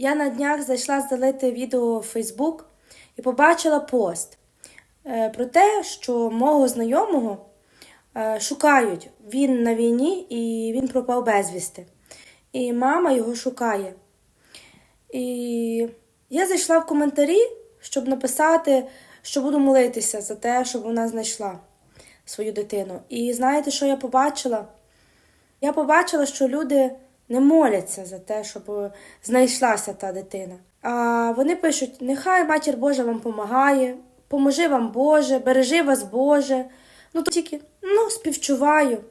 Я на днях зайшла здалити відео в Фейсбук і побачила пост е, про те, що мого знайомого е, шукають. Він на війні і він пропав безвісти. І мама його шукає. І я зайшла в коментарі, щоб написати, що буду молитися за те, щоб вона знайшла свою дитину. І знаєте, що я побачила? Я побачила, що люди не моляться за те, щоб знайшлася та дитина. А вони пишуть: нехай матір Божа вам помагає, поможи вам Боже, бережи вас Боже. Ну то тільки ну, співчуваю.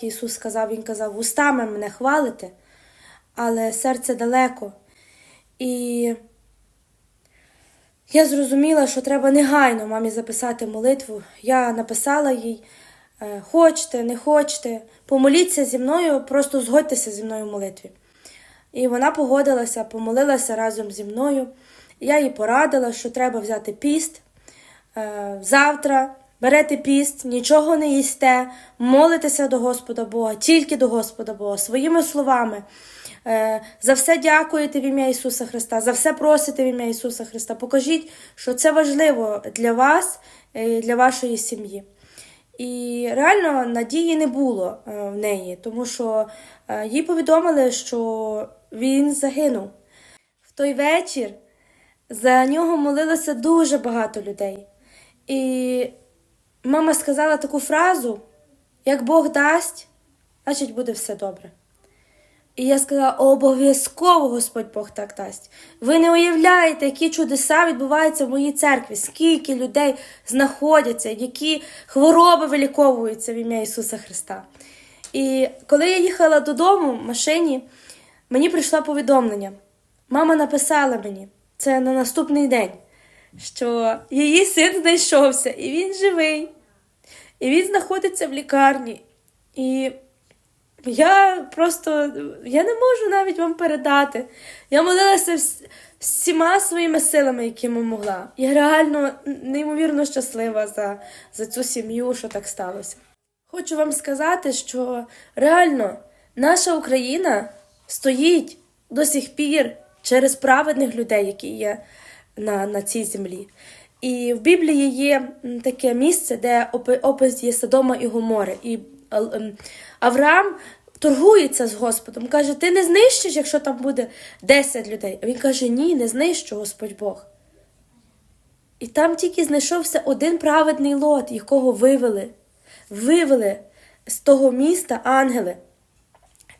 Ісус сказав, Він казав, устами мене хвалите, але серце далеко. І я зрозуміла, що треба негайно мамі записати молитву. Я написала їй, е, хочете, не хочете, помоліться зі мною, просто згодьтеся зі мною в молитві. І вона погодилася, помолилася разом зі мною. Я їй порадила, що треба взяти піст. Е, Завтра берете піст, нічого не їсте, молитеся до Господа Бога, тільки до Господа Бога, своїми словами. Е, За все дякуєте в ім'я Ісуса Христа, за все просите в ім'я Ісуса Христа. Покажіть, що це важливо для вас і для вашої сім'ї. І реально надії не було е, в неї, тому що е, їй повідомили, що він загинув. В той вечір за нього молилося дуже багато людей. І мама сказала таку фразу: як Бог дасть, значить буде все добре. І я сказала, обов'язково Господь Бог так дасть. Ви не уявляєте, які чудеса відбуваються в моїй церкві, скільки людей знаходяться, які хвороби виліковуються в ім'я Ісуса Христа. І коли я їхала додому в машині, мені прийшло повідомлення. Мама написала мені це на наступний день, що її син знайшовся, і він живий, і він знаходиться в лікарні. І я просто я не можу навіть вам передати. Я молилася вс- всіма своїми силами, якими могла. Я реально неймовірно щаслива за, за цю сім'ю, що так сталося. Хочу вам сказати, що реально наша Україна стоїть до сих пір через праведних людей, які є на, на цій землі. І в Біблії є таке місце, де опис є Содома і Гомори. І Авраам торгується з Господом, каже: Ти не знищиш, якщо там буде 10 людей. А він каже: Ні, не знищу, Господь Бог. І там тільки знайшовся один праведний лот, якого вивели, вивели з того міста ангели.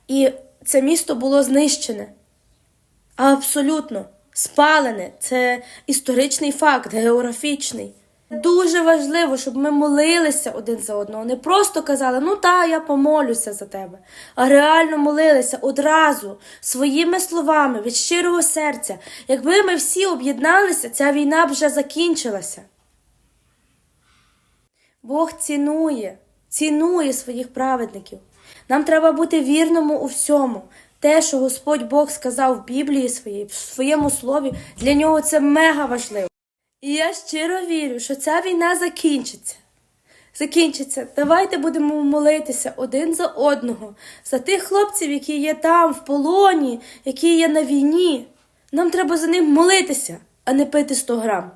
І це місто було знищене. Абсолютно спалене. Це історичний факт, географічний. Дуже важливо, щоб ми молилися один за одного. Не просто казали, ну та, я помолюся за тебе, а реально молилися одразу своїми словами від щирого серця. Якби ми всі об'єдналися, ця війна б вже закінчилася. Бог цінує, цінує своїх праведників. Нам треба бути вірному у всьому. Те, що Господь Бог сказав в Біблії своїй, в своєму слові, для нього це мега важливо. І я щиро вірю, що ця війна закінчиться. Закінчиться. Давайте будемо молитися один за одного, за тих хлопців, які є там, в полоні, які є на війні. Нам треба за ним молитися, а не пити 100 грам.